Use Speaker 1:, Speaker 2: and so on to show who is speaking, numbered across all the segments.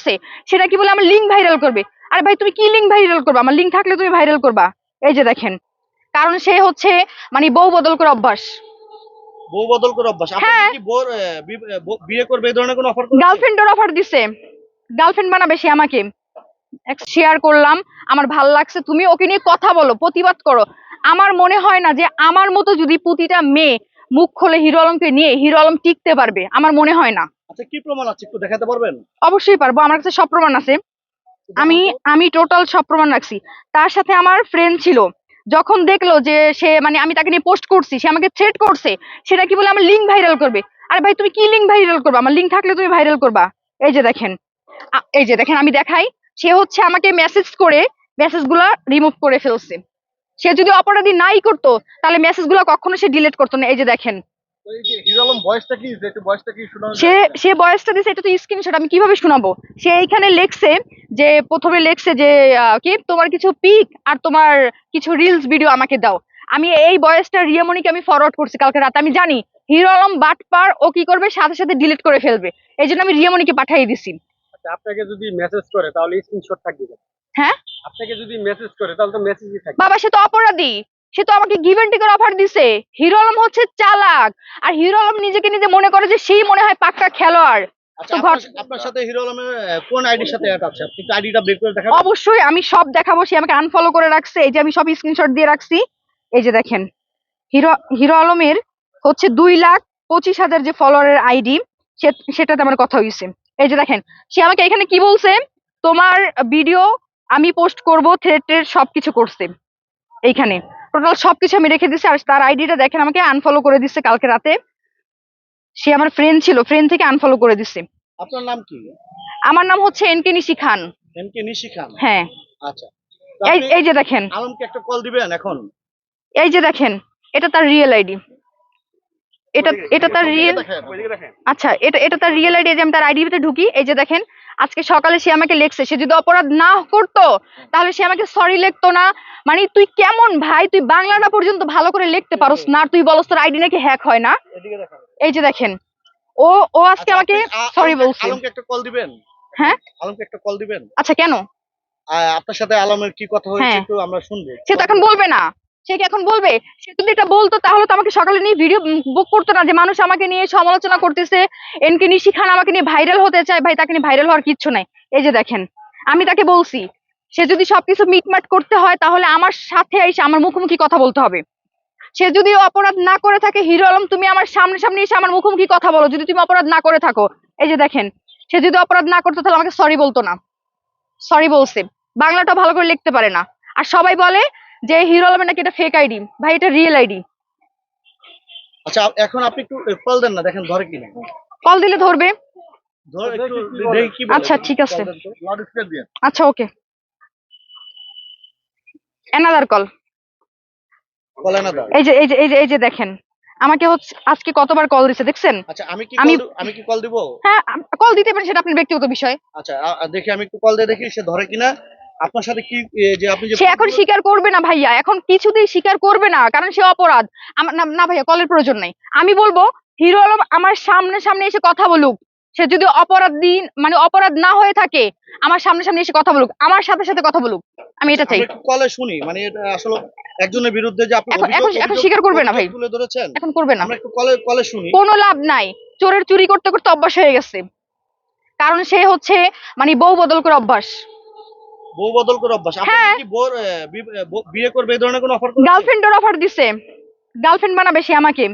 Speaker 1: করছে সেটা কি বলে আমার লিঙ্ক ভাইরাল করবে? আরে ভাই তুমি কি লিঙ্ক ভাইরাল করবে? আমার লিঙ্ক থাকলে তুমি ভাইরাল করবা। এই যে দেখেন কারণ সে হচ্ছে মানে বউ বদল করে অভ্যাস।
Speaker 2: বউ বদল করে অভ্যাস। আপনি
Speaker 1: হ্যাঁ।
Speaker 2: কি বোর বিয়ে করবে এই ধরনের কোনো অফার
Speaker 1: গার্লফ্রেন্ডের অফার দিছে। গার্লফ্রেন্ড বানাবে সে আমাকে। শেয়ার করলাম। আমার ভালো লাগছে। তুমি ওকে নিয়ে কথা বলো প্রতিবাদ করো। আমার মনে হয় না যে আমার মতো যদি প্রতিটা মেয়ে মুখ খোলে হিরো আলমকে নিয়ে হিরো আলম টিকতে পারবে। আমার মনে হয় না।
Speaker 2: আচ্ছা কি প্রমাণ আছে? একটু দেখাতে পারবেন?
Speaker 1: অবশ্যই পারব, আমার কাছে সব প্রমাণ আছে। আমি আমি টোটাল সব প্রমাণ রাখছি। তার সাথে আমার ফ্রেন্ড ছিল, যখন দেখল যে সে মানে আমি তাকে নিয়ে পোস্ট করছি, সে আমাকে থ্রেট করছে, সেটা কি বলে আমার লিঙ্ক ভাইরাল করবে? আরে ভাই, তুমি কি লিঙ্ক ভাইরাল আমার লিঙ্ক থাকলে তুমি ভাইরাল করবা। এই যে দেখেন এই যে দেখেন, আমি দেখাই। সে হচ্ছে আমাকে মেসেজ করে মেসেজগুলা রিমুভ করে ফেলছে। সে যদি অপরাধী নাই করতো, তাহলে মেসেজগুলো কখনো সে ডিলিট করতো না। এই যে দেখেন সে সে বয়সটা দিছে এটা তো স্ক্রিনশট আমি কীভাবে শোনাবো? সে এইখানে লেখছে যে প্রথমে লেখছে যে কি? তোমার কিছু পিক আর তোমার কিছু রিলস ভিডিও আমাকে দাও। আমি এই বয়সটা রিয়ামণিকে আমি ফরওয়ার্ড করছি কালকে রাতে। আমি জানি হিরো আলম বাটপার ও কি করবে? সাথে সাথে ডিলিট করে ফেলবে। এই জন্য আমি রিয়ামণিকে পাঠিয়ে দিছি।
Speaker 3: আচ্ছা আপনাকে যদি মেসেজ করে তাহলে স্ক্রিনশট থাকবে।
Speaker 1: হ্যাঁ?
Speaker 3: আপনাকে যদি মেসেজ করে তাহলে তো মেসেজই থাকবে।
Speaker 1: বাবা সে তো অপরাধী। সে তো আমাকে গিভ এন্ড টেকের অফার দিছে। হিরো আলম হচ্ছে চালাক আর হিরো আলম নিজেকে নিজে মনে করে যে সেই মনে হয় পাক্কা খেলোয়াড়।
Speaker 2: আচ্ছা
Speaker 1: তো
Speaker 2: আপনার সাথে হিরো আলমের কোন আইডির সাথে অ্যাড আছে? আপনি আইডিটা বের করে দেখাবেন।
Speaker 1: অবশ্যই আমি সব দেখাবো সে আমাকে আনফলো করে রাখছে। এই যে আমি সব স্ক্রিনশট দিয়ে রাখছি। এই যে দেখেন হিরো হিরো আলমের হচ্ছে দুই লাখ পঁচিশ হাজার যে ফলোয়ারের আইডি সেটাতে আমার কথা হয়েছে এই যে দেখেন সে আমাকে এখানে কি বলছে? তোমার ভিডিও আমি পোস্ট করব থ্রেটের সবকিছু করছে। এইখানে। টোটাল সবকিছু আমি রেখে দিছি আর তার আইডিটা দেখেন আমাকে আনফলো করে দিচ্ছে কালকে রাতে। সে আমার ফ্রেন্ড ছিল ফ্রেন্ড থেকে আনফলো করে দিচ্ছে
Speaker 2: আপনার নাম কি?
Speaker 1: আমার নাম হচ্ছে এনকে নিশি খান
Speaker 2: এম কে নিশি খান
Speaker 1: হ্যাঁ।
Speaker 2: আচ্ছা।
Speaker 1: এই এই যে দেখেন।
Speaker 2: আলমকে একটা কল দিবেন এখন?
Speaker 1: এই যে দেখেন এটা তার রিয়েল আইডি এটা এটা তার রিয়েল আচ্ছা এটা এটা তার রিয়েল আইডি যে আমি তার আইডি আইডিতে ঢুকি এই যে দেখেন আজকে সকালে সে আমাকে লেখছে সে যদি অপরাধ না করতো তাহলে সে আমাকে সরি লিখতো না। মানে তুই কেমন ভাই? তুই বাংলাটা পর্যন্ত ভালো করে লিখতে পারোস না তুই বলস তোর আইডি নাকি হ্যাক হয় না। এই যে দেখেন ও ও আজকে
Speaker 2: আচ্ছা,
Speaker 1: আমাকে সরি বলছে।
Speaker 2: আলমকে একটা কল দিবেন?
Speaker 1: হ্যাঁ?
Speaker 2: আলমকে একটা কল দিবেন?
Speaker 1: আচ্ছা কেন?
Speaker 2: আপনার সাথে আলমের কি কথা হয়েছে
Speaker 1: হ্যাঁ।
Speaker 2: একটু আমরা শুনব।
Speaker 1: সে তো এখন বলবে না। সে কি এখন বলবে? সে যদি এটা বলতো, তাহলে তো আমাকে সকালে নিয়ে ভিডিও বুক করতো না যে মানুষ আমাকে নিয়ে সমালোচনা করতেছে। এনকে নিশি খান আমাকে নিয়ে ভাইরাল হতে চায়। ভাই, তাকে নিয়ে ভাইরাল হওয়ার কিচ্ছু নাই। এই যে দেখেন, আমি তাকে বলছি, সে যদি সবকিছু মিটমাট করতে হয়, তাহলে আমার সাথে এসে আমার মুখোমুখি কথা বলতে হবে। সে যদি অপরাধ না করে থাকে, হিরো আলম, তুমি আমার সামনে সামনে এসে আমার মুখোমুখি কথা বলো। যদি তুমি অপরাধ না করে থাকো, এই যে দেখেন, সে যদি অপরাধ না করতো, তাহলে আমাকে সরি বলতো না। সরি বলছে। বাংলাটা ভালো করে লিখতে পারে না। আর সবাই বলে যে হিরো আলমের নাকি এটা ফেক আইডি ভাই এটা রিয়েল আইডি
Speaker 2: আচ্ছা এখন আপনি একটু কল দেন না দেখেন ধরে কিনা।
Speaker 1: কল দিলে ধরবে।
Speaker 2: ধরে একটু দেখি কি বলে।
Speaker 1: আচ্ছা, ঠিক আছে। আচ্ছা ওকে অ্যানাদার কল এই যে এই যে এই যে এই যে দেখেন আমাকে হচ্ছে আজকে কতবার কল দিছে দেখছেন?
Speaker 2: আচ্ছা আমি কি
Speaker 1: আমি-
Speaker 2: আমি কি কল দিব?
Speaker 1: হ্যাঁ কল দিতে পারেন সেটা আপনার ব্যক্তিগত বিষয়।
Speaker 2: আচ্ছা দেখি আমি একটু কল দিয়ে দেখি সে ধরে কিনা। আপনার সাথে কি যে আপনি
Speaker 1: সে এখন স্বীকার করবে না ভাইয়া এখন কিছুতেই স্বীকার করবে না কারণ সে অপরাধ। আমার না- ভাইয়া কলের প্রয়োজন নাই। আমি বলব হিরো আলম আমার সামনে সামনে এসে কথা বলুক। সে যদি অপরাধ দিন মানে অপরাধ না হয়ে থাকে আমার সামনে সামনে এসে কথা বলুক। আমার সাথে সাথে কথা বলুক। আমি এটা চাই।
Speaker 2: কলে শুনি মানে এটা আসলে একজনের বিরুদ্ধে যে আপনি
Speaker 1: এখন- এখন- এখন স্বীকার করবে না ভাই।
Speaker 2: তুলে ধরেছেন
Speaker 1: এখন করবে না।
Speaker 2: আমরা একটু কলে কলে শুনি।
Speaker 1: কোনো লাভ নাই। চোরের চুরি করতে করতে অভ্যাস হয়ে গেছে। কারণ সে হচ্ছে মানে বউ বদল করে অভ্যাস।
Speaker 2: বউ বদল করে অভ্যাস। আপনি
Speaker 1: হ্যাঁ।
Speaker 2: কি বোর বিয়ে করবে এই ধরনের কোনো অফার
Speaker 1: গার্লফ্রেন্ডের অফার দিছে। গার্লফ্রেন্ড বানাবে সে আমাকে।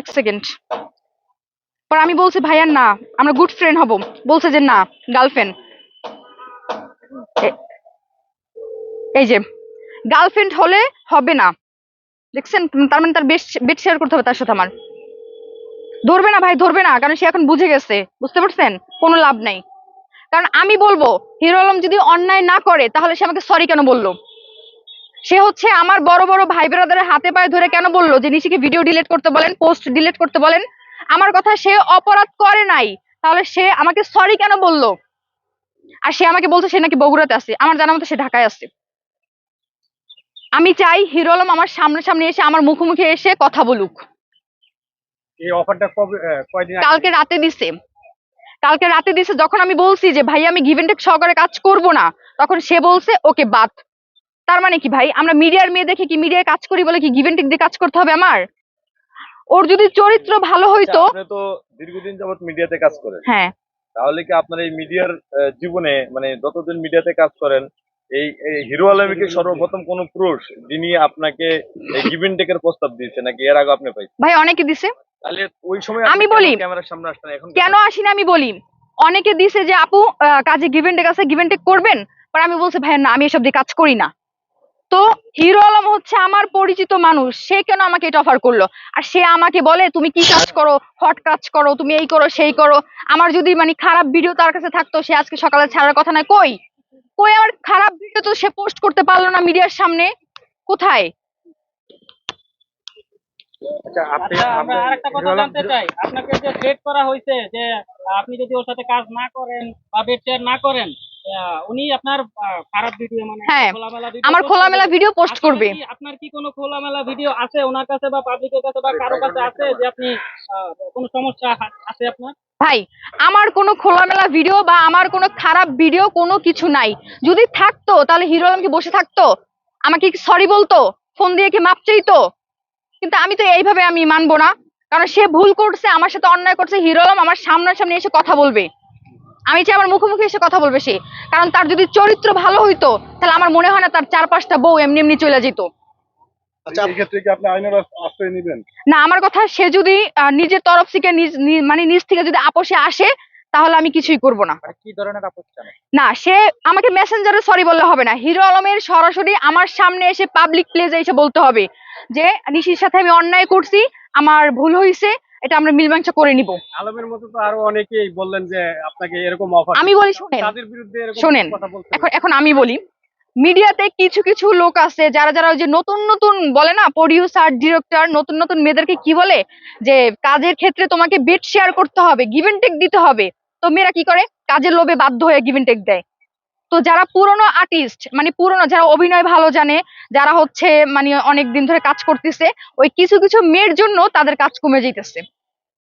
Speaker 1: এক সেকেন্ড পর আমি বলছি ভাইয়ার না আমরা গুড ফ্রেন্ড হব। বলছে যে না গার্লফ্রেন্ড এই যে গার্লফ্রেন্ড হলে হবে না। দেখছেন? তার মানে তার বেশ বেড শেয়ার করতে হবে তার সাথে আমার। ধরবে না ভাই ধরবে না। কারণ সে এখন বুঝে গেছে। বুঝতে পারছেন? কোনো লাভ নাই। কারণ আমি বলব হিরো আলম যদি অন্যায় না করে তাহলে সে আমাকে সরি কেন বলল? সে হচ্ছে আমার বড় বড় ভাই ব্রাদারের হাতে পায়ে ধরে কেন বলল? যে নিশিকে ভিডিও ডিলিট করতে বলেন পোস্ট ডিলিট করতে বলেন আমার কথা সে অপরাধ করে নাই তাহলে সে আমাকে সরি কেন বলল? আর সে আমাকে বলছে সে নাকি বগুড়াতে আছে আমার জানা মতো সে ঢাকায় আছে। আমি চাই হিরো আলম আমার সামনে সামনে এসে আমার মুখোমুখি এসে কথা বলুক।
Speaker 3: এই অফারটা কবে কয়দিন
Speaker 1: কালকে রাতে দিছে। কালকে রাতে দিছে যখন আমি বলছি যে ভাই আমি গিভেন টেক সহকারে কাজ করব না তখন সে বলছে ওকে বাদ। তার মানে কি ভাই? আমরা মিডিয়ার মেয়ে দেখে কি মিডিয়ায় কাজ করি বলে কি গিভেন টেক দিয়ে কাজ করতে হবে আমার? ওর যদি চরিত্র ভালো হইতো
Speaker 4: আচ্ছা, আপনি তো দীর্ঘদিন যাবত মিডিয়াতে কাজ করেন।
Speaker 1: হ্যাঁ।
Speaker 4: তাহলে কি আপনার এই মিডিয়ার জীবনে মানে যতদিন মিডিয়াতে কাজ করেন এই এই হিরো আলমীকে সর্বপ্রথম কোন পুরুষ যিনি আপনাকে গিভেন টেকের প্রস্তাব দিয়েছে নাকি এর আগে আপনি পাইছেন?
Speaker 1: ভাই অনেকে দিছে।
Speaker 4: তাহলে ওই সময়
Speaker 1: আমি বলি,
Speaker 4: ক্যামেরার সামনে আসতেন এখন
Speaker 1: কেন? আসি না আমি বলি? অনেকে দিছে যে আপু কাজে গিভেন টেক আছে গিভেন টেক করবেন? পর আমি বলছি ভাই না আমি এসব দিয়ে কাজ করি না। তো হিরো আলম হচ্ছে আমার পরিচিত মানুষ। সে কেন আমাকে এটা অফার করল? আর সে আমাকে বলে তুমি কি কাজ করো? হট কাজ করো? তুমি এই করো সেই করো। আমার যদি মানে খারাপ ভিডিও তার কাছে থাকতো সে আজকে সকালে ছাড়ার কথা না কই? কই আমার খারাপ ভিডিও তো সে পোস্ট করতে পারল না মিডিয়ার সামনে? কোথায়
Speaker 3: আচ্ছা আপনি
Speaker 5: আচ্ছা,
Speaker 3: আপনি
Speaker 5: আমরা আরেকটা কথা জানতে চাই। আপনাকে যে থ্রেট করা হয়েছে যে আপনি যদি ওর সাথে কাজ না করেন বা বেড শেয়ার না করেন আহ, উনি আপনার খারাপ ভিডিও মানে
Speaker 1: হ্যাঁ,
Speaker 5: খোলামেলা
Speaker 1: আমার খোলামেলা। ভিডিও পোস্ট করবে।
Speaker 5: আপনার কি কোনো খোলামেলা ভিডিও আছে ওনার কাছে বা পাবলিকের কাছে বা কারও কাছে আছে যে আপনি আহ, কোনো সমস্যা আছে আপনার?
Speaker 1: ভাই আমার কোনো খোলামেলা ভিডিও বা আমার কোনো খারাপ ভিডিও কোনো কিছু নাই। যদি থাকতো তাহলে হিরো আলম কি বসে থাকতো? আমাকে কি সরি বলতো? ফোন দিয়ে কি মাপ চাইতো? কিন্তু আমি তো এইভাবে আমি মানবো না। কারণ সে ভুল করছে আমার সাথে অন্যায় করছে হিরো আলম আমার সামনাসামনি এসে কথা বলবে। আমি চাই আমার মুখোমুখি এসে কথা বলবে সে। কারণ তার যদি চরিত্র ভালো হইতো তাহলে আমার মনে হয় না তার চার পাঁচটা বউ এমনি এমনি চলে যেত।
Speaker 2: আচ্ছা
Speaker 4: এই ক্ষেত্রে কি আপনি আইনের আশ্রয় নেবেন?
Speaker 1: না আমার কথা সে যদি আহ, নিজের তরফ থেকে নি- মানে নিজ থেকে যদি আপোষে আসে তাহলে আমি কিছুই করব না।
Speaker 3: কি ধরনের আপত্তি
Speaker 1: না সে আমাকে মেসেঞ্জারে সরি বললে হবে না। হিরো আলমের সরাসরি আমার সামনে এসে পাবলিক প্লেসে এসে বলতে হবে যে নিশির সাথে আমি অন্যায় করছি আমার ভুল হয়েছে এটা আমরা মীমাংসা করে নিব।
Speaker 3: আলমের মতো তো আরও অনেকেই বললেন যে আপনাকে এরকম অফার
Speaker 1: আমি বলি শোনেন
Speaker 3: তাদের বিরুদ্ধে এরকম
Speaker 1: শোনেন, এখন এখন আমি বলি মিডিয়াতে কিছু কিছু লোক আছে যারা যারা ওই যে নতুন নতুন বলে না প্রডিউসার ডিরেক্টর নতুন নতুন মেয়েদেরকে কি বলে? যে কাজের ক্ষেত্রে তোমাকে বেড শেয়ার করতে হবে গিভেন টেক দিতে হবে। তো মেয়েরা কি করে? কাজের লোভে বাধ্য হয়ে গিভেন টেক দেয়। তো যারা পুরনো আর্টিস্ট মানে পুরনো, যারা অভিনয় ভালো জানে, যারা হচ্ছে মানে অনেক দিন ধরে কাজ করতেছে, ওই কিছু কিছু মেয়ের জন্য তাদের কাজ কমে যাইতেছে।